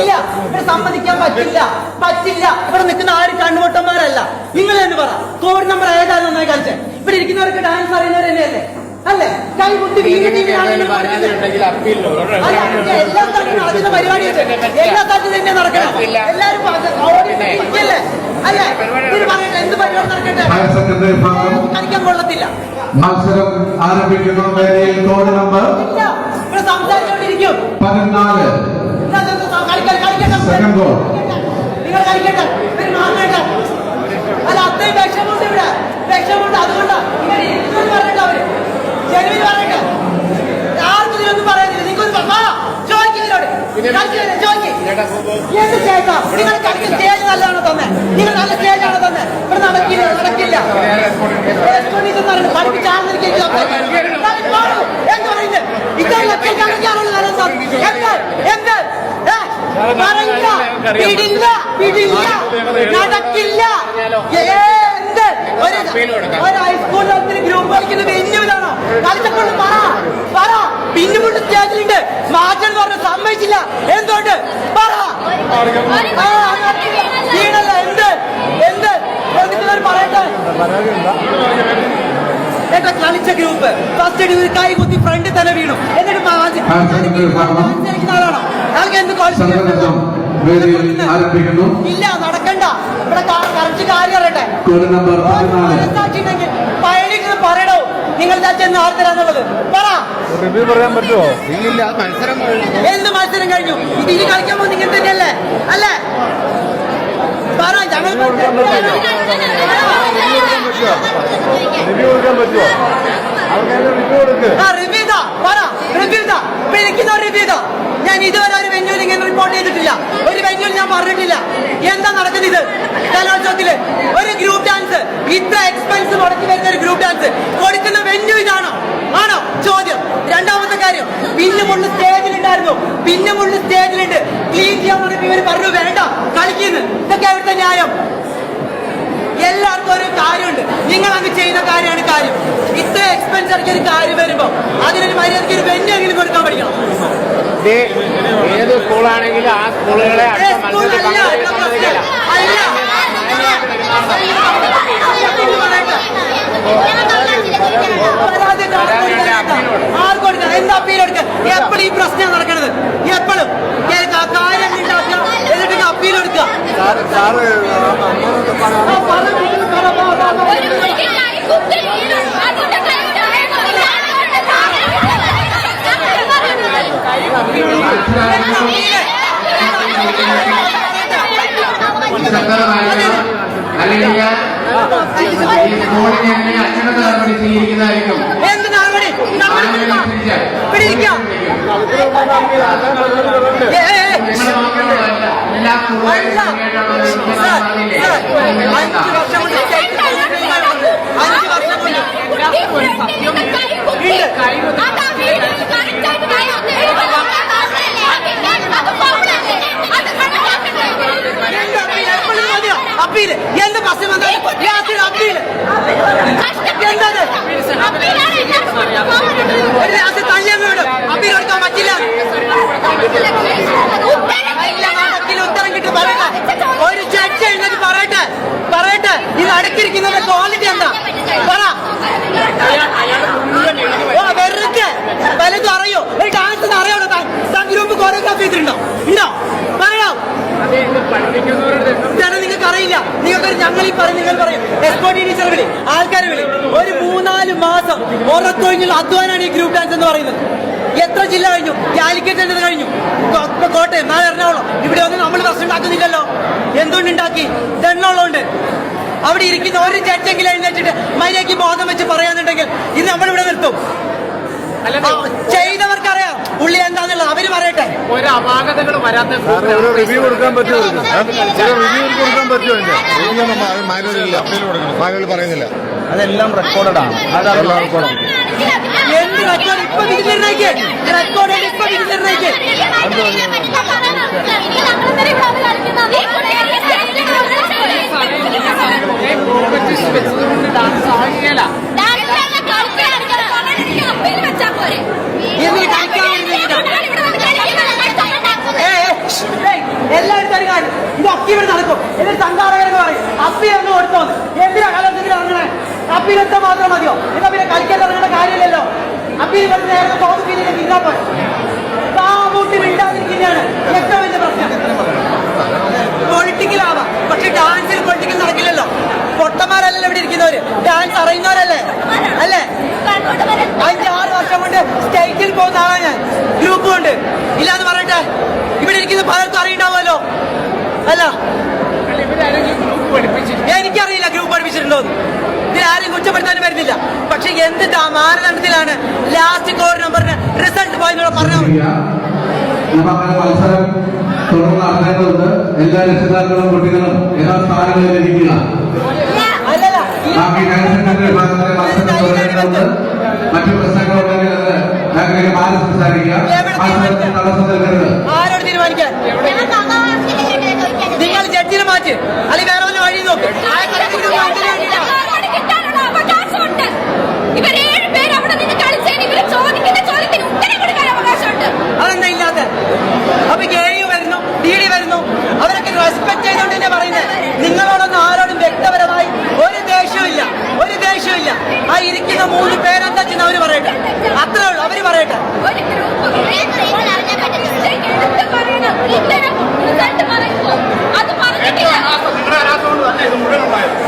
ഇല്ല ഇവിടെ സമ്മതിക്കാൻ പറ്റില്ല. പറ്റില്ല. ഇവിടെ നിൽക്കുന്ന ആര് കണ്ണുവട്ടന്മാരല്ല നിങ്ങൾ എന്ന് പറ. കോവിഡ് നമ്പർ ഏതാണ് നന്നായി കാണിച്ചേ. ഇവിടെ ഇരിക്കുന്നവർക്ക് ഡാൻസ് അറിയുന്നവർ തന്നെയല്ലേ? അല്ലേ? കൈ കുത്തി അല്ല, എല്ലാ സ്ഥലത്തും നടക്കുന്ന പരിപാടിയുണ്ട് എല്ലാ സ്ഥലത്തും തന്നെ നടക്കണം. എല്ലാരും? അല്ലേ? പറയട്ടെ എന്ത് പരിപാടി നടക്കട്ടെ? കളിക്കാൻ കൊള്ളത്തില്ല. മത്സരം ആരംഭിക്കുന്നു കോഡ് നമ്പർ ഇല്ല. ഇവിടെ സംസാരിച്ചോണ്ടിരിക്കും. പതിനാല്. ഇല്ല, ഗോൾ. നിങ്ങൾ കളിക്കട്ടെ. ഇവർ മാറട്ടെ അല്ല അത്രയും വിഷമുണ്ട് ഇവിടെ. വിഷമുണ്ട് അതുകൊണ്ടാ ഇങ്ങനെ ഇരിക്കുമെന്ന് പറഞ്ഞിട്ട് അവർ. ജനുവിന് പറയട്ടെ ആർക്കും ഇതിനൊന്നും പറയാനില്ല. നിങ്ങൾക്ക് ചോദിക്കുന്നതിനോട് എന്ത് ചേട്ടാ? നിങ്ങൾ കളിക്കുന്ന സ്റ്റേജ് നല്ലതാണോ തന്നെ? നിങ്ങൾ നല്ല സ്റ്റേജാണോ തന്നെ? ഇവിടെ നടക്കില്ല നടക്കില്ല. എക്സ്പോണീസ് എന്ന് പറയുന്നത് പഠിപ്പിച്ച ആൾക്കാർക്ക് എന്ത് എന്ത്? എന്ത്? ഏ? പറയില്ല പിടില്ല പിടില്ല. നടക്കില്ല. എന്ത്? ഒരു ഒരു ഹൈസ്കൂളിൽ ഒത്തിരി ഗ്രൂപ്പ് കളിക്കുന്ന വെല്ലുവിലാണോ കളിച്ചപ്പോൾ പറ പറ. പിന്നുമുണ്ട് സ്റ്റേജിലുണ്ട്. മാറ്റം പറഞ്ഞു സമ്മതിച്ചില്ല. എന്തുകൊണ്ട്? പറ. വീണല്ല. എന്ത്? എന്ത്? പറയട്ടെ. എന്റെ കളിച്ച ഗ്രൂപ്പ് ഫസ്റ്റ് കൈ കുത്തി ഫ്രണ്ടിൽ തന്നെ വീണു. എന്നിട്ട്. മത്സരിക്കുന്ന ആളാണോ? എന്ത് സംഘടനം വേദിയിൽ ആരംഭിക്കുന്നു. ഇല്ല നടക്കണ്ട. ഇവിടെ കറക്റ്റ് കാര്യം അറിയട്ടെ. കോഡ് നമ്പർ പതിനാല്. പയണികൾ പറയണോ നിങ്ങൾ ചെന്ന് ആർത്തരാന്നുള്ളത്. പറ. റിവ്യൂ പറയാൻ പറ്റുമോ? ഇല്ല മത്സരം. എന്ത് മത്സരം കഴിഞ്ഞു? ഇത് ഇനി കളിക്കാൻ പോകുന്ന ഇങ്ങനെ തന്നെയല്ലേ? അല്ലേ? പറ ഞങ്ങൾ റിവ്യൂ കൊടുക്കാൻ പറ്റുമോ? റിവ്യൂ കൊടുക്ക്. ആ റിവ്യൂ ഇതാ. പറ. റിവ്യൂ ഇതാ. എനിക്കുന്ന റിവ്യൂ ഇതാ. ഞാൻ ഇതുവരെ ഒരു വെന്യൂൽ ഇങ്ങനെ റിപ്പോർട്ട് ചെയ്തിട്ടില്ല. ഒരു വെന്യൂൽ ഞാൻ പറഞ്ഞിട്ടില്ല. എന്താ നടക്കുന്നത്? ഇത് കലോത്സവത്തിൽ ഒരു ഗ്രൂപ്പ് ഡാൻസ് ഇത്ര എക്സ്പെൻസ് മുടക്കി വരുന്ന ഒരു ഗ്രൂപ്പ് ഡാൻസ് കൊടുക്കുന്ന വെന്യൂ ഇതാണോ? ആണോ? ചോദ്യം. രണ്ടാമത്തെ കാര്യം. പിന്നെ മുള്ള സ്റ്റേജിലുണ്ടായിരുന്നു. പിന്നെ മുള്ള സ്റ്റേജിലുണ്ട്. ക്ലീൻ ചെയ്യാൻ പറഞ്ഞപ്പോ ഇവർ പറഞ്ഞു വേണ്ട കളിക്കുന്നു ഇതൊക്കെ അവിടുത്തെ ന്യായം. എല്ലാവർക്കും ഒരു കാര്യമുണ്ട്. നിങ്ങൾ അങ്ങ് ചെയ്യുന്ന കാര്യമാണ് കാര്യം. ഇത്ര എക്സ്പെൻസ് ഇറക്കിയ ഒരു കാര്യം വരുമ്പോ അതിനൊരു മര്യാദയ്ക്ക് ഒരു വെന്നെങ്കിലും എങ്കിലും കൊടുക്കാൻ പഠിക്കണം. ഏത് സ്കൂളാണെങ്കിലും ആ സ്കൂളുകളെ ആർക്കൊടുക്കണം എന്താ അപ്പീൽ എടുക്കുക എപ്പോഴും ഈ പ്രശ്നം നടക്കണത്? എപ്പോഴും കാര്യം ഉണ്ടാക്കുക എന്നിട്ട് അപ്പീൽ എടുക്കുക സാറ് അല്ല. സ്കൂളുകളിലും സാർ, സാർ, അഞ്ച് വർഷം കൊണ്ട് അഞ്ച് വർഷം കൊണ്ട് എന്ത് അപ്പീൽ? എപ്പോഴും മതിയോ? അപ്പീൽ എന്ത് പ്രശ്നം വന്നാലും രാത്രി അപ്പീൽ എന്താണ് ഒരു രാത്രി തള്ളിയങ്ങ് വിടും അപ്പീൽ കൊടുക്കാൻ പറ്റില്ല ഇല്ല, നാടകത്തിൽ ഉത്തരം കിട്ടി പറയട്ടെ ഒരു ജഡ്ജ് എഴുന്നേറ്റ് പറയട്ടെ പറയട്ടെ ഇത് അടുക്കിരിക്കുന്നതിന്റെ ക്വാളിറ്റി എന്താ പറ ഓ, വെറുതെ പലതും അറിയോ ഒരു ഡാൻസ് അറിയാമോ താൻ ഗ്രൂപ്പ് കോറിയോഗ്രാഫി ചെയ്തിട്ടുണ്ടോ ഉണ്ടോ പറയാം ഇതാണ് നിങ്ങൾക്ക് അറിയില്ല. നിങ്ങൾക്ക് ഞങ്ങൾ ഈ പറയും നിങ്ങൾ പറയും. എക്സ്പോർട്ട് ടീച്ചർ വിളി ആൾക്കാർ വിളി. ഒരു മൂന്നാൽ മാസം ഉറക്കൊഴിഞ്ഞുള്ള അധ്വാനാണ് ഈ ഗ്രൂപ്പ് ഡാൻസ് എന്ന് പറയുന്നത്. എത്ര ജില്ല കഴിഞ്ഞു? കാലിക്കറ്റ് എന്നത് കഴിഞ്ഞു. കോട്ടയം നാളെ എറണാകുളം. ഇവിടെ ഒന്നും നമ്മൾ പ്രശ്നം ഉണ്ടാക്കുന്നില്ലല്ലോ. എന്തുകൊണ്ട് ഉണ്ടാക്കി? ഇതെണ്ണമുള്ളതുകൊണ്ട് അവിടെ ഇരിക്കുന്ന ഒരു ചേച്ചെങ്കിലും എഴുന്നേറ്റിട്ട് മര്യാദയ്ക്ക് ബോധം വെച്ച് പറയാന്നുണ്ടെങ്കിൽ ഇത് നമ്മളിവിടെ നിർത്തും. ചെയ്തവർക്കറിയാം ഉള്ളി എന്താന്നുള്ളത് അവർ പറയട്ടെ ഒരു അപാകതകൾ വരാത്ത സാറ് ഒരു റിവ്യൂ കൊടുക്കാൻ പറ്റുമോ റിവ്യൂ കൊടുക്കാൻ പറ്റുമോ ഇതിന്റെ മാനുവലില്ല മാനുവൽ പറയുന്നില്ല അതെല്ലാം റെക്കോർഡഡ് ആണ് അതെല്ലാം റെക്കോർഡാണ് എന്ത് റെക്കോർഡ് ഇപ്പൊ വിധി എന്തിന് കാര്യം. ഇത് ഇവർ നടക്കും. എന്നിട്ട് സംഘാടകരൊക്കെ പറയും അപ്പി എന്ന് കൊടുത്തോന്ന് എന്തിനാ കലോത്സവത്തിൽ ഇറങ്ങണേ? അപ്പിയിലെത്ത മാത്രം മതിയോ? എന്നാ പിന്നെ കളിക്കാൻ ഇറങ്ങേണ്ട കാര്യമില്ലല്ലോ. അപ്പിയിൽ പറഞ്ഞ നേരത്തെ തോന്നിപ്പിച്ചിട്ട് നിന്നാ പോയി ബാബൂട്ടി മിണ്ടാതിരിക്കുന്നതാണ് ഏറ്റവും വലിയ പ്രശ്നം. പൊളിറ്റിക്കലാവാം പക്ഷെ ഡാൻസിൽ പൊളിറ്റിക്കൽ നടക്കില്ലല്ലോ. പൊട്ടന്മാരല്ലല്ലോ ഇവിടെ ഇരിക്കുന്നവര്. ഡാൻസ് അറിയുന്നവരല്ലേ? അല്ലേ? അഞ്ച് ആറ് വർഷം കൊണ്ട് സ്റ്റേറ്റിൽ പോകുന്ന ആളാണ് ഞാൻ. ഗ്രൂപ്പ് കൊണ്ട് ഇല്ലാന്ന് പറയട്ടെ? ഇവിടെ ഇരിക്കുന്ന പലർക്കും അറിയണ്ടാവുമല്ലോ. അല്ല എനിക്കറിയില്ല ഗ്രൂപ്പ് പഠിപ്പിച്ചിട്ടുണ്ടോ ഇതിൽ ആരും കുറ്റപ്പെടുത്താനും വരുന്നില്ല. പക്ഷെ എന്ത് മാനദണ്ഡത്തിലാണ് ലാസ്റ്റ് കോർ നമ്പറിന് റിസൾട്ട് പോയെന്നുള്ള പറഞ്ഞാൽ നമുക്ക് മത്സരം തുടർന്ന് നടത്തേണ്ടതുണ്ട്. എല്ലാ രക്ഷിതാക്കളും കുട്ടികളും എല്ലാ സ്ഥാനങ്ങളിൽ ഇരിക്കുക. ബാക്കി ജനസംഘടന വിഭാഗത്തിലെ മത്സരം തുടരേണ്ടതുണ്ട്. മറ്റു പ്രശ്നങ്ങളുണ്ടെങ്കിൽ അത് ഞങ്ങൾക്ക് മാറി സംസാരിക്കുക. മത്സരത്തിന് തടസ്സം നൽകരുത് ആരോട് തീരുമാനിക്കാൻ നിങ്ങൾ ജഡ്ജിനെ മാറ്റി. അല്ലെങ്കിൽ വേറെ വല്ല വഴി നോക്ക്. അപ്പൊ ഗെയ് വരുന്നു ഡി ഡി വരുന്നു. അവരൊക്കെ റെസ്പെക്ട് ചെയ്തോണ്ട് തന്നെ പറയുന്നത് ആരോടും വ്യക്തപരമായി ഒരു ദേഷ്യമില്ല ഒരു ദേഷ്യമില്ല ആ ഇരിക്കുന്ന മൂന്ന് പേരെന്താ അവർ പറയട്ടെ. അത്രേ ഉള്ളൂ. അവർ പറയട്ടെ. 这都不认为。